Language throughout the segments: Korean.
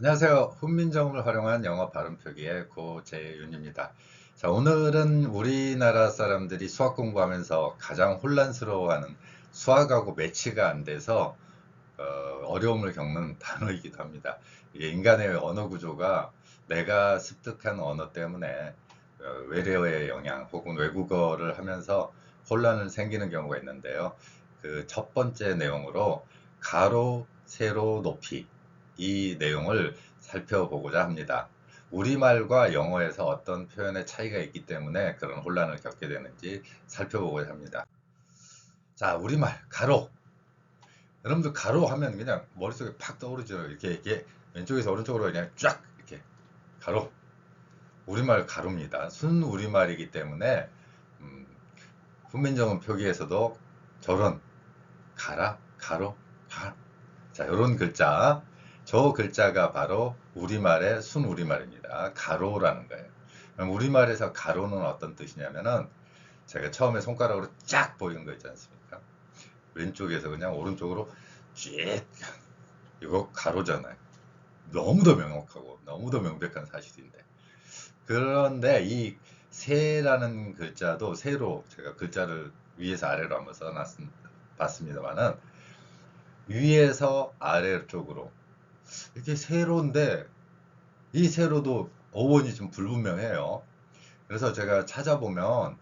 안녕하세요. 훈민정음을 활용한 영어 발음 표기의 고재윤입니다. 자, 오늘은 우리나라 사람들이 수학 공부하면서 가장 혼란스러워하는 수학하고 매치가 안 돼서 어, 려움을 겪는 단어이기도 합니다. 이게 인간의 언어 구조가 내가 습득한 언어 때문에 어, 외래어의 영향 혹은 외국어를 하면서 혼란을 생기는 경우가 있는데요. 그 첫 번째 내용으로 가로, 세로, 높이 이 내용을 살펴보고자 합니다. 우리말과 영어에서 어떤 표현의 차이가 있기 때문에 그런 혼란을 겪게 되는지 살펴보고자 합니다. 자, 우리말 가로. 여러분들 가로 하면 그냥 머릿속에 팍 떠오르죠. 이렇게 이렇게 왼쪽에서 오른쪽으로 그냥 쫙 이렇게 가로. 우리말 가로입니다. 순 우리말이기 때문에 음, 훈민정음 표기에서도 저런 가라, 가로, 가. 자, 이런 글자 저 글자가 바로 우리말의 순우리말입니다. 가로라는 거예요. 우리말에서 가로는 어떤 뜻이냐면은 제가 처음에 손가락으로 쫙 보이는 거 있지 않습니까? 왼쪽에서 그냥 오른쪽으로 쭉 이거 가로잖아요. 너무도 명확하고 너무도 명백한 사실인데 그런데 이 세라는 글자도 세로 제가 글자를 위에서 아래로 한번 써놨습니다만은 위에서 아래 쪽으로 이게 세로인데 이 세로도 어원이 좀 불분명해요. 그래서 제가 찾아보면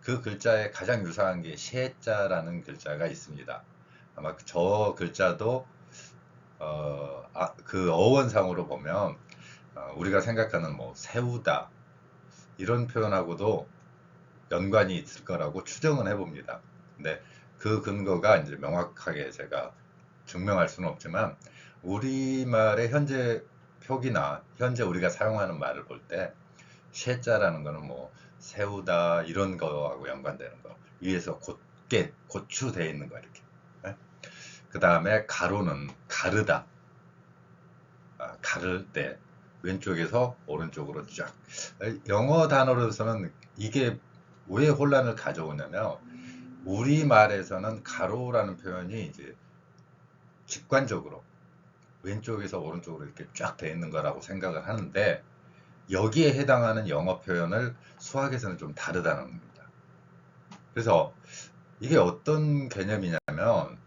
그 글자에 가장 유사한 게 셰자라는 글자가 있습니다. 아마 저 글자도 어, 아, 그 어원상으로 보면 어, 우리가 생각하는 뭐 세우다 이런 표현하고도 연관이 있을 거라고 추정은 해봅니다. 근데 그 근거가 이제 명확하게 제가 증명할 수는 없지만 우리말의 현재 표기나 현재 우리가 사용하는 말을 볼때 쉐자라는 거는 뭐 세우다 이런 거하고 연관되는 거. 위에서 곧게 고추되어 있는 거 이렇게. 네? 그 다음에 가로는 가르다. 아, 가를 때 왼쪽에서 오른쪽으로 쫙. 영어 단어로서는 이게 왜 혼란을 가져오냐면 우리말에서는 가로라는 표현이 이제 직관적으로 왼쪽에서 오른쪽으로 이렇게 쫙 돼 있는 거라고 생각을 하는데 여기에 해당하는 영어 표현을 수학에서는 좀 다르다는 겁니다. 그래서 이게 어떤 개념이냐면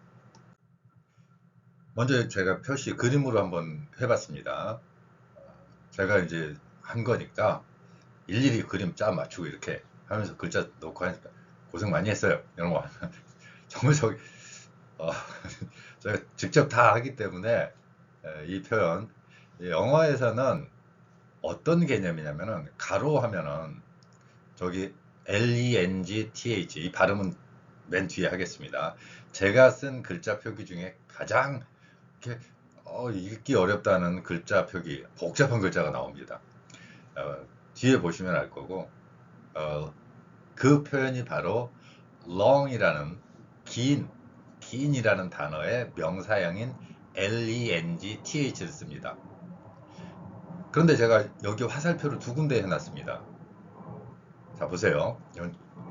먼저 제가 표시 그림으로 한번 해봤습니다. 제가 이제 한 거니까 일일이 그림 짜 맞추고 이렇게 하면서 글자 넣고 하니까 고생 많이 했어요. 이런 거 정말 저기 어, 제가 직접 다 하기 때문에 이 표현 영어에서는 어떤 개념이냐면은 가로 하면은 저기 L-E-N-G-T-H 이 발음은 맨 뒤에 하겠습니다. 제가 쓴 글자 표기 중에 가장 이렇게 어, 읽기 어렵다는 글자 표기 복잡한 글자가 나옵니다. 어, 뒤에 보시면 알 거고 어, 그 표현이 바로 long이라는 긴 긴이라는 단어의 명사형인 L-E-N-G-T-H를 씁니다. 그런데 제가 여기 화살표를 두 군데 해놨습니다. 자, 보세요.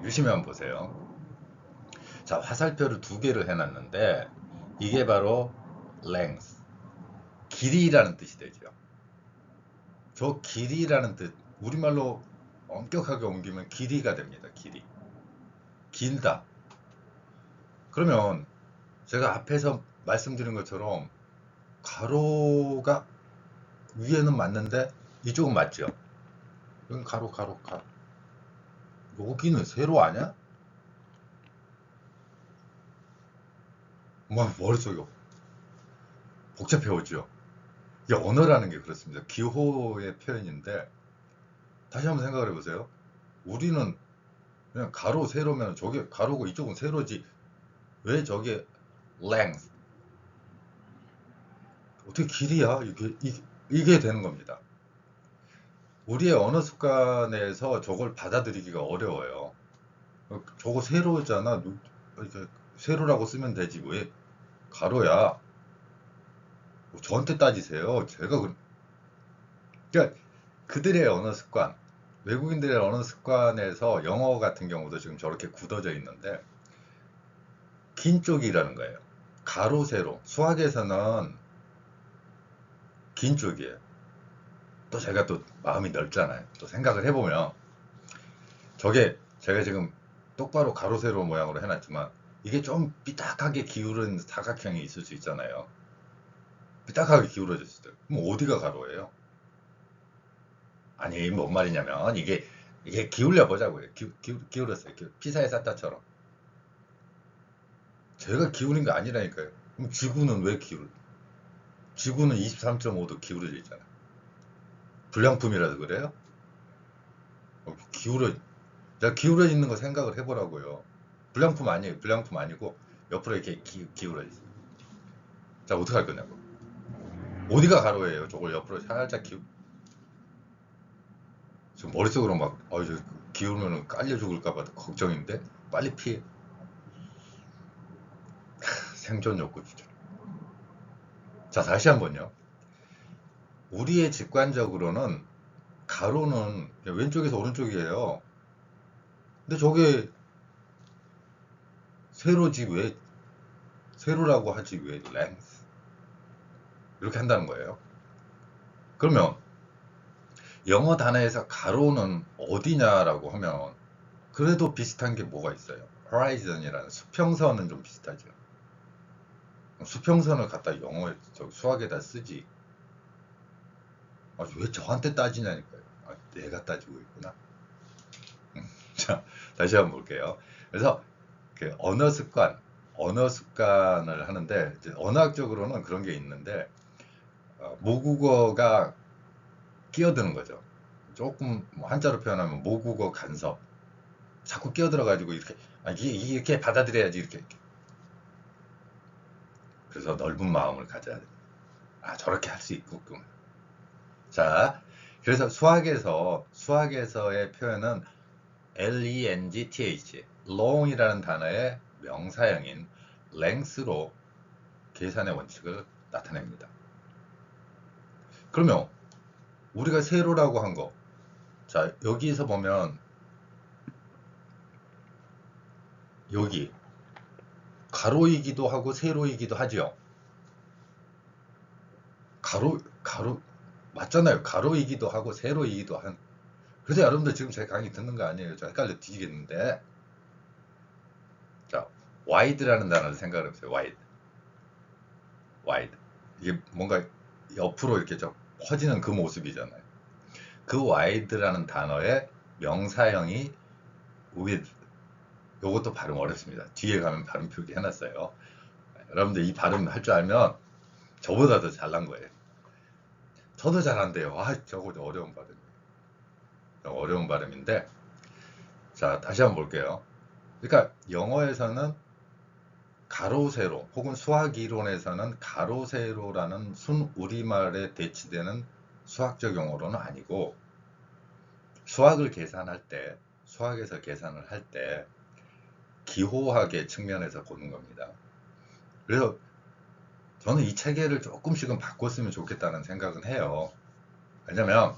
유심히 한번 보세요. 자, 화살표를 두 개를 해놨는데, 이게 바로 length. 길이라는 뜻이 되죠. 저 길이라는 뜻, 우리말로 엄격하게 옮기면 길이가 됩니다. 길이. 길다. 그러면 제가 앞에서 말씀드린 것처럼 가로가 위에는 맞는데 이쪽은 맞죠? 여기 가로 가로 가 여기는 세로 아니야? 뭐 머릿속이 복잡해 오죠. 이 언어라는 게 그렇습니다. 기호의 표현인데 다시 한번 생각을 해보세요. 우리는 그냥 가로 세로면 저게 가로고 이쪽은 세로지 왜 저게 length 어떻게 길이야? 이게, 이게 되는 겁니다. 우리의 언어 습관에서 저걸 받아들이기가 어려워요. 저거 세로잖아. 세로라고 쓰면 되지. 왜 가로야? 뭐 저한테 따지세요. 제가 그... 그러니까 그들의 언어 습관, 외국인들의 언어 습관에서 영어 같은 경우도 지금 저렇게 굳어져 있는데 긴 쪽이라는 거예요. 가로 세로. 수학에서는 긴 쪽이에요. 또 제가 또 마음이 넓잖아요. 또 생각을 해보면 저게 제가 지금 똑바로 가로 세로 모양으로 해놨지만 이게 좀 삐딱하게 기울은 사각형이 있을 수 있잖아요. 삐딱하게 기울어졌을 때. 그럼 어디가 가로예요? 아니, 뭔 말이냐면 이게 이게 기울여 보자고요. 기울었어요. 기, 피사의 사타처럼. 제가 기울인 게 아니라니까요. 그럼 지구는 왜 기울? 지구는 23.5도 기울어져 있잖아요. 불량품이라서 그래요? 어, 기울어, 제가 기울어 있는 거 생각을 해보라고요. 불량품 아니에요. 불량품 아니고 옆으로 이렇게 기, 기울어 있어요. 자, 어떻게 할 거냐고. 어디가 가로예요? 저걸 옆으로 살짝 기울. 지금 머릿속으로 막, 어, 저 기울면 깔려 죽을까봐 걱정인데 빨리 피해. 생존 욕구 진짜. 자, 다시 한번요. 우리의 직관적으로는 가로는 왼쪽에서 오른쪽이에요. 근데 저게 세로지 왜 세로라고 하지 왜 length 이렇게 한다는 거예요. 그러면 영어 단어에서 가로는 어디냐라고 하면 그래도 비슷한 게 뭐가 있어요? horizon이라는 수평선은 좀 비슷하죠. 수평선을 갖다 영어에 저 수학에다 쓰지. 아, 왜 저한테 따지냐니까요. 아, 내가 따지고 있구나. 음, 자, 다시 한번 볼게요. 그래서 그 언어 습관, 언어 습관을 하는데 언어학적으로는 그런 게 있는데 어, 모국어가 끼어드는 거죠. 조금 뭐 한자로 표현하면 모국어 간섭. 자꾸 끼어들어 가지고 이렇게 아, 이게, 이게 이렇게 받아들여야지 이렇게, 이렇게. 그래서 넓은 마음을 가져야 돼. 아 저렇게 할 수 있겠군. 자, 그래서 수학에서 수학에서의 표현은 L-E-N-G-T-H, long이라는 단어의 명사형인 length로 계산의 원칙을 나타냅니다. 그러면 우리가 세로라고 한 거, 자 여기서 보면 여기 가로이기도 하고 세로이기도 하죠. 가로 가로 맞잖아요. 가로이기도 하고 세로이기도 한. 그래서 여러분들 지금 제 강의 듣는 거 아니에요. 저 헷갈려 뒤지겠는데. 자, 와이드라는 단어를 생각을 해보세요. 와이드. 와이드. 이게 뭔가 옆으로 이렇게 좀 퍼지는 그 모습이잖아요. 그 와이드라는 단어의 명사형이 with. 요것도 발음 어렵습니다. 뒤에 가면 발음 표기 해놨어요. 여러분들 이 발음 할 줄 알면 저보다 더 잘난 거예요. 저도 잘한대요. 아, 저거 어려운 발음이에요. 어려운 발음인데, 자, 다시 한번 볼게요. 그러니까 영어에서는 가로, 세로, 혹은 수학 이론에서는 가로, 세로라는 순 우리말에 대치되는 수학적 용어로는 아니고, 수학을 계산할 때, 수학에서 계산을 할 때, 기호학의 측면에서 보는 겁니다. 그래서 저는 이 체계를 조금씩은 바꿨으면 좋겠다는 생각은 해요. 왜냐면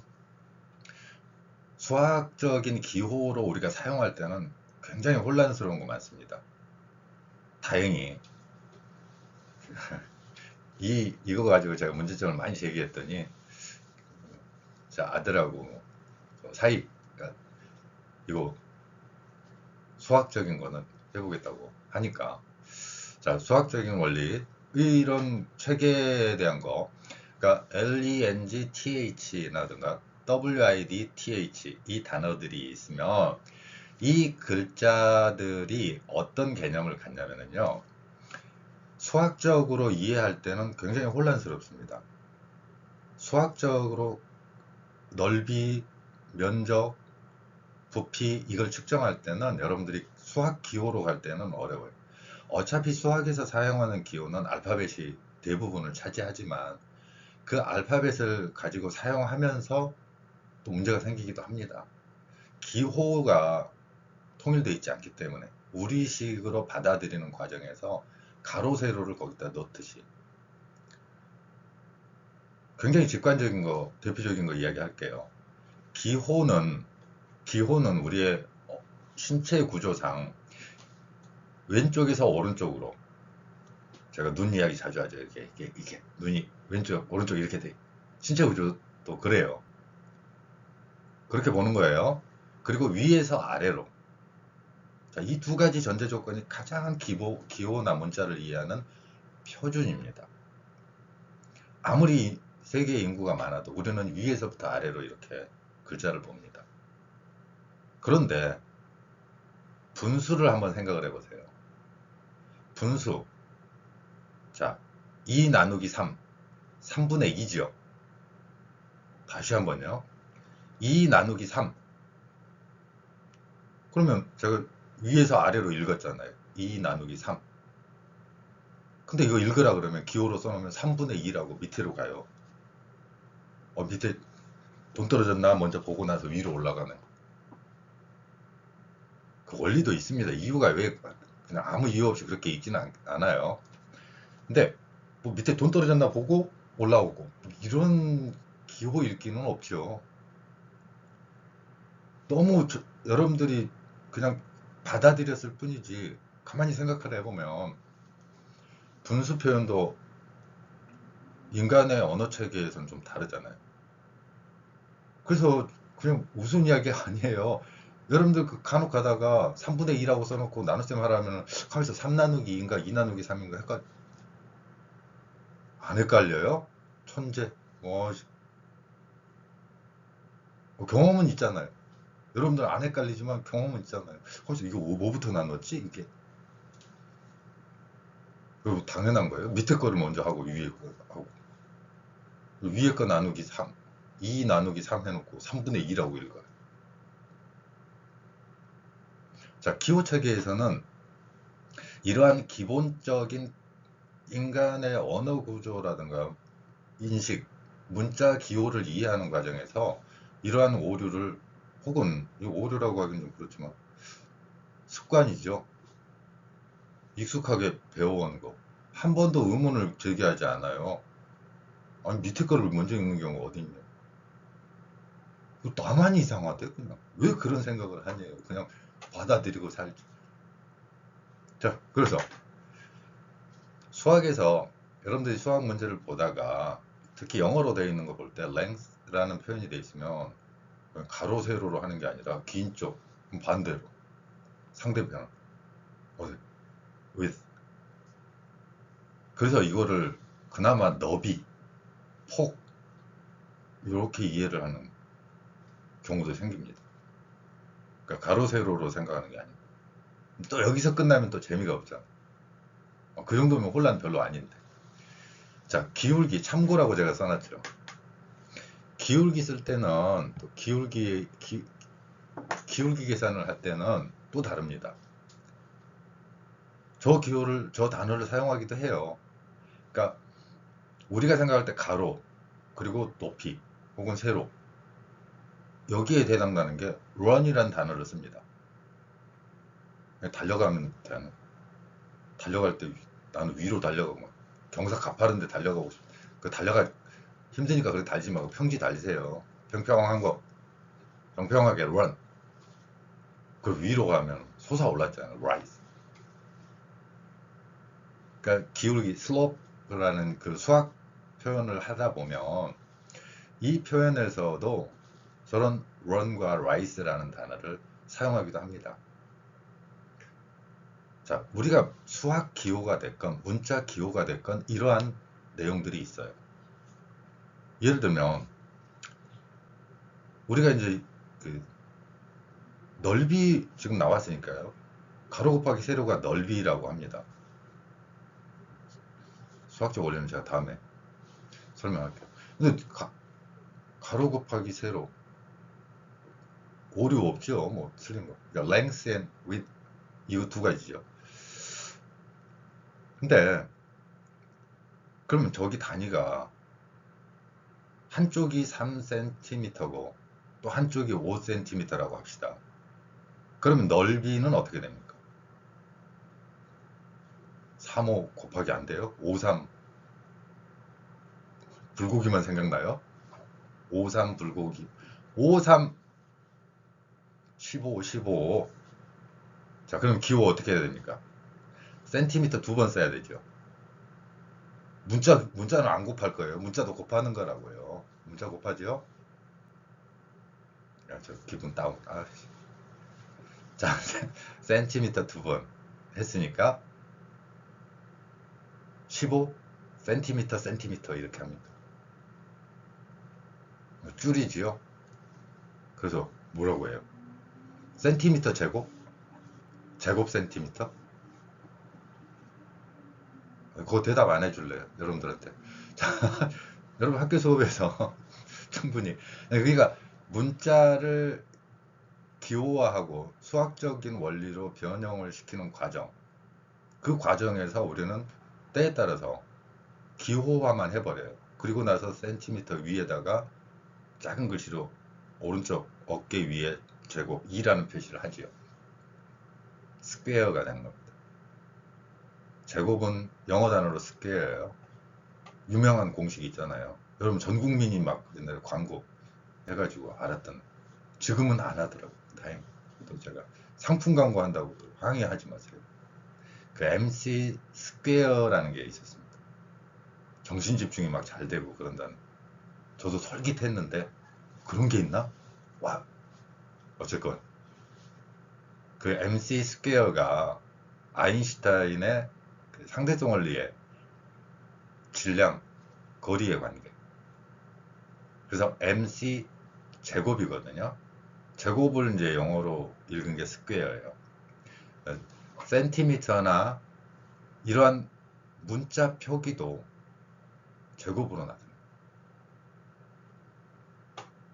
수학적인 기호로 우리가 사용할 때는 굉장히 혼란스러운 거 많습니다. 다행히 이 이거 가지고 제가 문제점을 많이 제기했더니 자 아들하고 그러니까 이거 수학적인 거는 해보겠다고 하니까. 자 수학적인 원리. 이런 체계에 대한 거. 그러니까 LENGTH라든가. WIDTH 이 단어들이 있으면 이 글자들이 어떤 개념을 갖냐면요. 수학적으로 이해할 때는 굉장히 혼란스럽습니다. 수학적으로 넓이, 면적, 부피 이걸 측정할 때는 여러분들이 수학 기호로 갈 때는 어려워요 어차피 수학에서 사용하는 기호는 알파벳이 대부분을 차지하지만 그 알파벳을 가지고 사용하면서 또 문제가 생기기도 합니다. 기호가 통일되어 있지 않기 때문에 우리식으로 받아들이는 과정에서 가로 세로를 거기다 넣듯이 굉장히 직관적인 거 대표적인 거 이야기할게요. 기호는 기호는 우리의 신체 구조상 왼쪽에서 오른쪽으로 제가 눈 이야기 자주 하죠. 이렇게 이렇게, 이렇게 눈이 왼쪽 오른쪽 이렇게 돼. 신체 구조도 그래요. 그렇게 보는 거예요. 그리고 위에서 아래로. 자, 이두 가지 전제 조건이 가장 기보, 기호나 문자를 이해하는 표준입니다. 아무리 세계 인구가 많아도 우리는 위에서부터 아래로 이렇게 글자를 봅니다. 그런데 분수를 한번 생각을 해보세요. 분수. 자, 2 나누기 3. 3분의 2지요. 다시 한번요. 2 나누기 3. 그러면 제가 위에서 아래로 읽었잖아요. 2 나누기 3. 근데 이거 읽으라 그러면 기호로 써놓으면 3분의 2라고 밑으로 가요. 어, 밑에 돈 떨어졌나 먼저 보고 나서 위로 올라가는. 그 원리도 있습니다. 이유가 왜 그냥 아무 이유 없이 그렇게 있지는 않아요. 근데 뭐 밑에 돈 떨어졌나 보고 올라오고 이런 기호 읽기는 없죠. 너무 저, 여러분들이 그냥 받아들였을 뿐이지 가만히 생각을 해보면 분수 표현도 인간의 언어 체계에서는 좀 다르잖아요. 그래서 그냥 무슨 이야기 아니에요. 여러분들 그 간혹 가다가 3분의 2라고 써놓고 나눗셈 하라면 가면서 3 나누기 2인가 2 나누기 3인가 헷갈 안 헷갈려요? 천재. 뭐, 뭐 경험은 있잖아요. 여러분들 안 헷갈리지만 경험은 있잖아요. 그래서 이거 뭐부터 나눴지? 이게 그리고 당연한 거예요. 밑에 거를 먼저 하고 위에 거 하고 위에 거 나누기 3 2 나누기 3 해놓고 3분의 2라고 읽어요. 자, 기호 체계에서는 이러한 기본적인 인간의 언어 구조라든가 인식, 문자 기호를 이해하는 과정에서 이러한 오류를 혹은 이 오류라고 하긴 좀 그렇지만 습관이죠. 익숙하게 배워온 거. 한 번도 의문을 제기하지 않아요. 아니 밑에 거를 먼저 읽는 경우가 어디 있냐. 나만 이상하대 그냥. 왜 그런 생각을 하냐요. 그냥 받아들이고 살지. 자, 그래서 수학에서 여러분들이 수학 문제를 보다가 특히 영어로 되어 있는 거 볼 때 length라는 표현이 되어 있으면 가로 세로로 하는 게 아니라 긴 쪽 반대로 상대편 어디 with 그래서 이거를 그나마 너비 폭 이렇게 이해를 하는 경우도 생깁니다. 그러니까 가로 세로로 생각하는 게 아니고 또 여기서 끝나면 또 재미가 없잖아. 어, 그 정도면 혼란 별로 아닌데. 자 기울기 참고라고 제가 써놨죠. 기울기 쓸 때는 또 기울기 기, 기울기 계산을 할 때는 또 다릅니다. 저 기호를 저 단어를 사용하기도 해요. 그러니까 우리가 생각할 때 가로 그리고 높이 혹은 세로 여기에 해당나는 게 run이라는 단어를 씁니다. 달려가면 되는 달려갈 때 나는 위로 달려가고 경사 가파른데 달려가고 싶어. 그 달려가 힘드니까 그렇게 달지 말고 평지 달리세요. 평평한 거 평평하게 run. 그 위로 가면 솟아올랐잖아요. rise. 그러니까 기울기 slope라는 그 수학 표현을 하다 보면 이 표현에서도 저런 run과 rise라는 단어를 사용하기도 합니다. 자, 우리가 수학 기호가 됐건 문자 기호가 됐건 이러한 내용들이 있어요. 예를 들면 우리가 이제 그 넓이 지금 나왔으니까요. 가로 곱하기 세로가 넓이라고 합니다. 수학적 원리는 제가 다음에 설명할게요. 근데 가, 가로 곱하기 세로 오류 없죠. 뭐 틀린 거. 그러니까 length and width 이거 두 가지죠. 근데 그러면 저기 단위가 한쪽이 3cm고 또 한쪽이 5cm라고 합시다. 그러면 넓이는 어떻게 됩니까? 3호 곱하기 안 돼요? 53 불고기만 생각나요? 53 불고기 53 15 15 자 그럼 기호 어떻게 해야 됩니까? 센티미터 두 번 써야 되죠 문자 문자는 안 곱할 거예요 문자도 곱하는 거라고요 문자 곱하지요? 야, 저 기분 다운. 아, 씨. 자, 센티미터 두 번 했으니까 15 센티미터 센티미터 이렇게 합니다. 줄이지요. 그래서 뭐라고 해요? 센티미터 제곱? 제곱 센티미터? 그거 대답 안 해줄래요, 여러분들한테. 자, 여러분 학교 수업에서 충분히. 그러니까 문자를 기호화하고 수학적인 원리로 변형을 시키는 과정. 그 과정에서 우리는 때에 따라서 기호화만 해버려요. 그리고 나서 센티미터 위에다가 작은 글씨로 오른쪽 어깨 위에 제곱 2라는 표시를 하지요. 스퀘어가 되는 겁니다. 제곱은 영어 단어로 스퀘어예요. 유명한 공식이 있잖아요. 여러분 전 국민이 막 옛날에 광고 해가지고 알았던 지금은 안 하더라고요. 다행. 또 제가 상품 광고 한다고 항의하지 마세요. 그 MC 스퀘어라는 게 있었습니다. 정신 집중이 막 잘 되고 그런다는. 저도 솔깃했는데 그런 게 있나? 와. 어쨌건 그 MC 스퀘어가 아인슈타인의 그 상대성 원리의 질량, 거리의 관계. 그래서 MC 제곱이거든요. 제곱을 이제 영어로 읽은 게 스퀘어예요. 센티미터나 이러한 문자 표기도 제곱으로 나타납니다.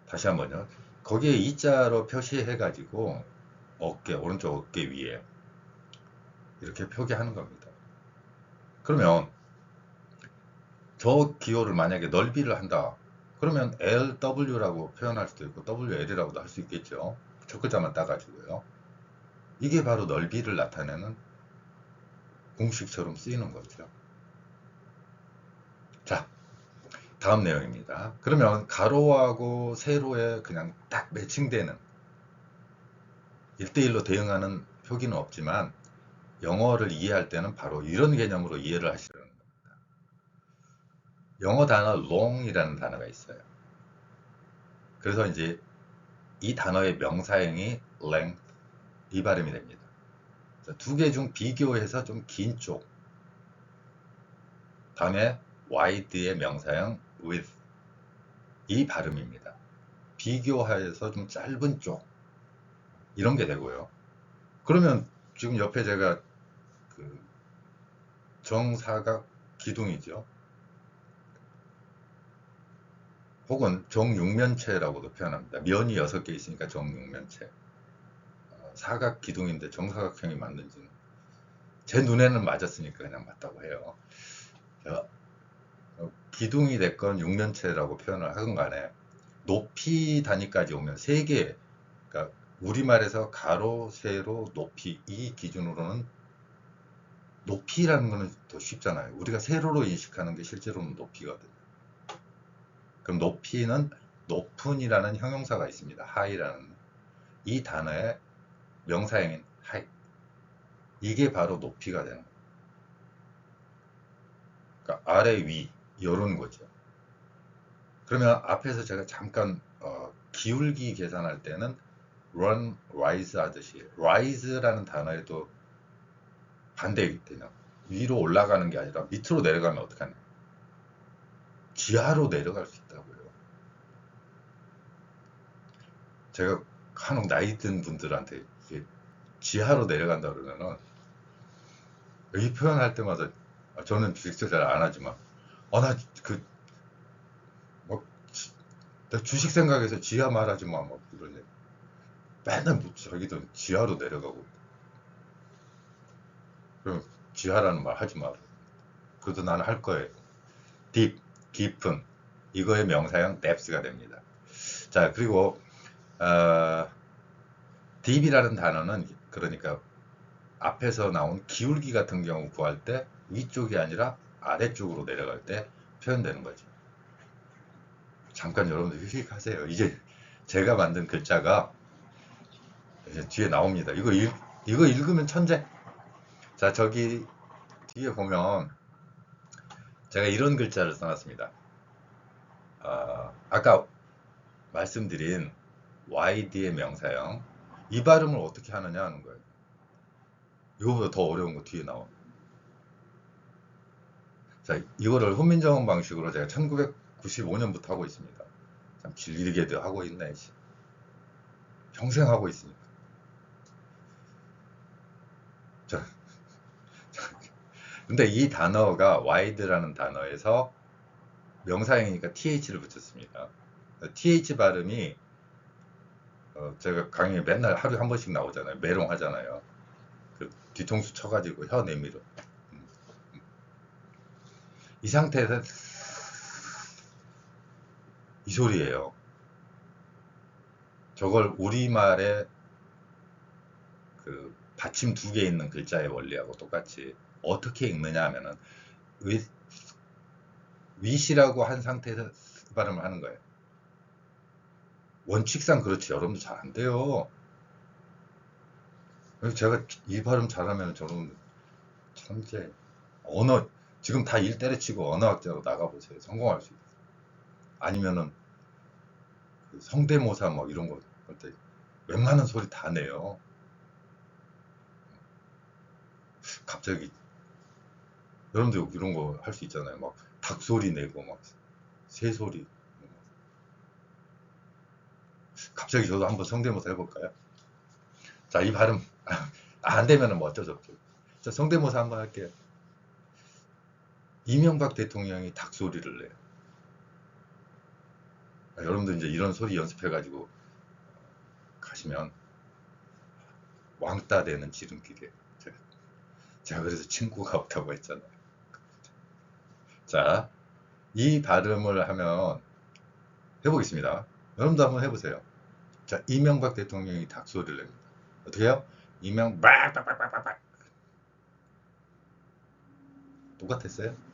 다시 한번요. 거기에 이자로 표시해 가지고 어깨, 오른쪽 어깨 위에 이렇게 표기하는 겁니다. 그러면 저 기호를 만약에 넓이를 한다. 그러면 LW라고 표현할 수도 있고 WL이라고도 할 수 있겠죠. 첫 글자만 따가지고요. 이게 바로 넓이를 나타내는 공식처럼 쓰이는 거죠. 자, 다음 내용입니다. 그러면 가로하고 세로에 그냥 딱 매칭되는 1대1로 대응하는 표기는 없지만 영어를 이해할 때는 바로 이런 개념으로 이해를 하시라는 겁니다. 영어 단어 long이라는 단어가 있어요. 그래서 이제 이 단어의 명사형이 length 이 발음이 됩니다. 두 개 중 비교해서 좀 긴 쪽. 다음에 wide의 명사형 with 이 발음입니다. 비교하여서 좀 짧은 쪽 이런 게 되고요. 그러면 지금 옆에 제가 그 정사각 기둥이죠. 혹은 정육면체라고도 표현합니다. 면이 6개 있으니까 정육면체. 어, 사각 기둥인데 정사각형이 맞는지는 제 눈에는 맞았으니까 그냥 맞다고 해요. 어, 기둥이 됐건 육면체라고 표현을 하건 간에 높이 단위까지 오면 3개, 그러니까 우리말에서 가로, 세로, 높이 이 기준으로는 높이라는 거는 더 쉽잖아요. 우리가 세로로 인식하는 게 실제로는 높이거든요. 그럼 높이는 높은이라는 형용사가 있습니다. 하이라는 이 단어의 명사형인 하이. 이게 바로 높이가 되는 거예요. 그러니까 아래 위 이런 거죠. 그러면 앞에서 제가 잠깐 어, 기울기 계산할 때는 run, rise 하듯이 rise라는 단어에도 반대 개념 위로 올라가는 게 아니라 밑으로 내려가면 어떡하냐? 지하로 내려갈 수 있다고요. 제가 간혹 나이 든 분들한테 지하로 내려간다 그러면은 이 표현할 때마다 저는 직접 잘 안 하지만 아나그 뭐, 나 주식 생각해서 지하 말하지 마, 막 이러네. 맨날 뭐 자기도 지하로 내려가고. 그럼 지하라는 말 하지 마라. 그래도 나는 할 거예요. 딥, 깊은. 이거의 명사형 depth가 됩니다. 자, 그리고, 어, 딥이라는 단어는 그러니까 앞에서 나온 기울기 같은 경우 구할 때 위쪽이 아니라 아래쪽으로 내려갈 때 표현되는 거죠. 잠깐 여러분들 휴식하세요. 이제 제가 만든 글자가 이제 뒤에 나옵니다. 이거 읽, 이거 읽으면 천재. 자, 저기 뒤에 보면 제가 이런 글자를 써놨습니다. 아, 아까 말씀드린 YD의 명사형 이 발음을 어떻게 하느냐 하는 거예요. 이거보다 더 어려운 거 뒤에 나옵니다. 자, 이거를 훈민정음 방식으로 제가 1995년부터 하고 있습니다. 참 길게도 하고 있네. 씨. 평생 하고. 자, 자, 근데 이 단어가 wide라는 단어에서 명사형이니까 th를 붙였습니다. th 발음이 어, 제가 강의에 맨날 하루에 한 번씩 나오잖아요. 메롱 하잖아요. 그 뒤통수 쳐가지고 혀 내밀어. 이 상태에서 이 소리예요. 저걸 우리말에 그 받침 두 개 있는 글자의 원리하고 똑같이 어떻게 읽느냐 하면은 위, 위시라고 한 상태에서 발음을 하는 거예요. 원칙상 그렇지 여러분도 잘 안 돼요. 제가 이 발음 잘하면 저는 천재 언어 지금 다 일 때려치고 언어학자로 나가보세요. 성공할 수 있어요. 아니면은 그 성대모사 뭐 이런 거 할 때 웬만한 소리 다 내요. 갑자기 여러분들 이런 거 할 수 있잖아요. 막 닭소리 내고 막 새소리. 갑자기 저도 한번 성대모사 해볼까요? 자, 이 발음 아, 안 되면은 뭐 없죠. 자, 성대모사 한번 할게요. 이명박 대통령이 닭 소리를 내요. 아, 여러분들 이제 이런 소리 연습해가지고 가시면 왕따 되는 지름길이에요. 제가, 제가 그래서 친구가 없다고 했잖아요. 자, 이 발음을 하면 해보겠습니다. 여러분도 한번 해보세요. 자, 이명박 대통령이 닭 소리를 냅니다. 어떻게 해요? 이명박, 빡빡빡빡빡. 똑같았어요?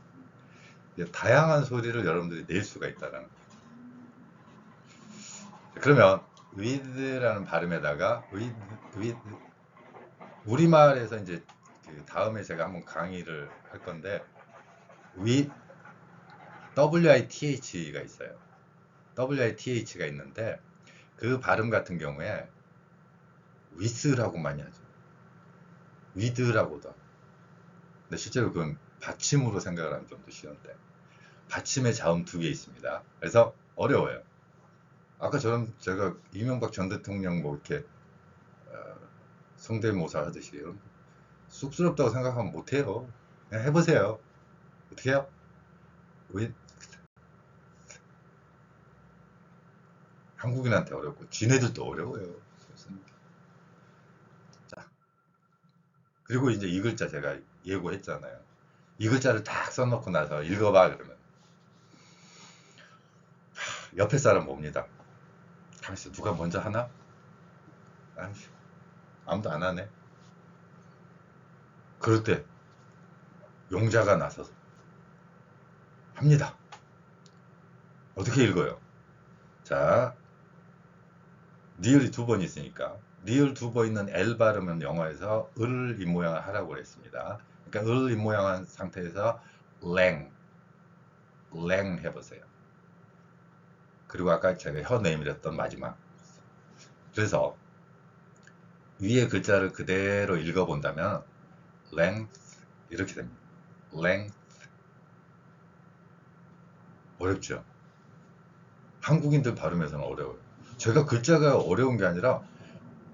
다양한 소리를 여러분들이 낼 수가 있다는 거예요. 그러면 with라는 발음에다가 with, with 우리말에서 이제 그 다음에 제가 한번 강의를 할 건데 with WITH가 있어요. WITH가 있는데 그 발음 같은 경우에 with라고 많이 하죠. with라고도. 근데 실제로 그건 받침으로 생각을 하면 좀 더 쉬운데 받침의 자음 두 개 있습니다. 그래서 어려워요. 아까 저는 제가 이명박 전 대통령 뭐 이렇게 어, 성대모사 하듯이 쑥스럽다고 생각하면 못해요. 그냥 해보세요. 어떻게 해요? 왜 한국인한테 어렵고 지네들도 어려워요. 자 그리고 이제 이 글자 제가 예고했잖아요. 이 글자를 딱 써놓고 나서 읽어봐 그러면 하, 옆에 사람 봅니다. 가만있어 누가 먼저 하나? 아니 아무도 안 하네. 그럴 때 용자가 나서서 합니다. 어떻게 읽어요? 자, 리을이 두 번 있으니까 리을 두 번 있는 L 발음은 영어에서 을 입모양을 하라고 했습니다. 그러니까 을 입모양한 상태에서 랭, 랭 해보세요. 그리고 아까 제가 혀 내밀었던 마지막. 그래서 위에 글자를 그대로 읽어본다면 length 이렇게 됩니다. length 어렵죠. 한국인들 발음에서는 어려워요. 제가 글자가 어려운 게 아니라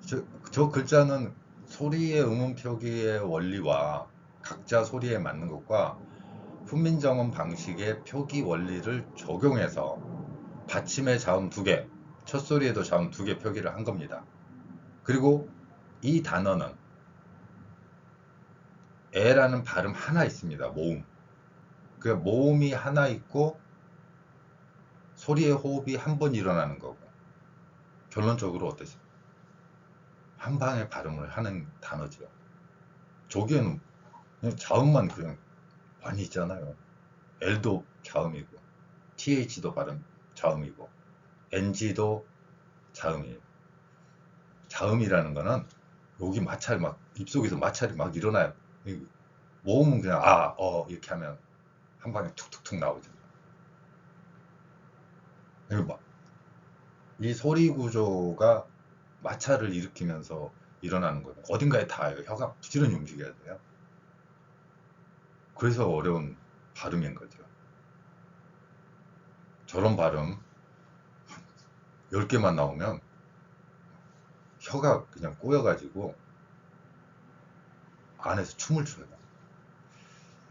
저, 저 글자는 소리의 음운 표기의 원리와 각자 소리에 맞는 것과 훈민정음 방식의 표기 원리를 적용해서 받침의 자음 두 개, 첫 소리에도 자음 두 개 표기를 한 겁니다. 그리고 이 단어는 에라는 발음 하나 있습니다. 모음. 그 모음이 하나 있고 소리의 호흡이 한 번 일어나는 거고 결론적으로 어떠십니까? 한 방에 발음을 하는 단어죠. 조개는 자음만 그냥 많이 있잖아요. L도 자음이고 TH도 발음 자음이고 NG도 자음이에요. 자음이라는 거는 여기 마찰 막 입속에서 마찰이 막 일어나요. 모음은 그냥 아, 어 이렇게 하면 한 방에 툭툭툭 나오죠. 이 소리 구조가 마찰을 일으키면서 일어나는 거예요. 어딘가에 닿아요. 혀가 부지런히 움직여야 돼요. 그래서 어려운 발음인 거죠. 저런 발음 10개만 나오면 혀가 그냥 꼬여가지고 안에서 춤을 춰요.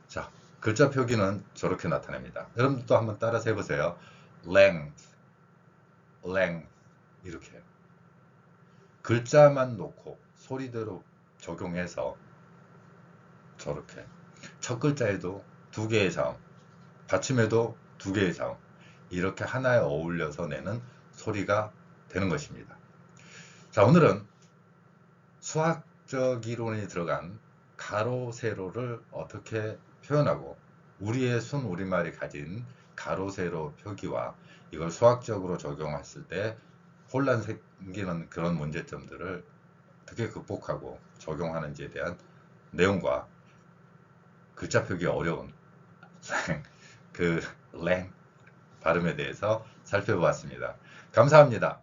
자, 글자 표기는 저렇게 나타납니다. 여러분들도 한번 따라서 해보세요. length, length 이렇게. 글자만 놓고 소리대로 적용해서 저렇게 첫 글자에도 두 개의 자음, 받침에도 두 개의 자음 이렇게 하나에 어울려서 내는 소리가 되는 것입니다. 자 오늘은 수학적 이론이 들어간 가로 세로를 어떻게 표현하고 우리의 순 우리말이 가진 가로 세로 표기와 이걸 수학적으로 적용했을 때 혼란 생기는 그런 문제점들을 어떻게 극복하고 적용하는지에 대한 내용과 글자 표기 어려운 그랭 발음에 대해서 살펴보았습니다. 감사합니다.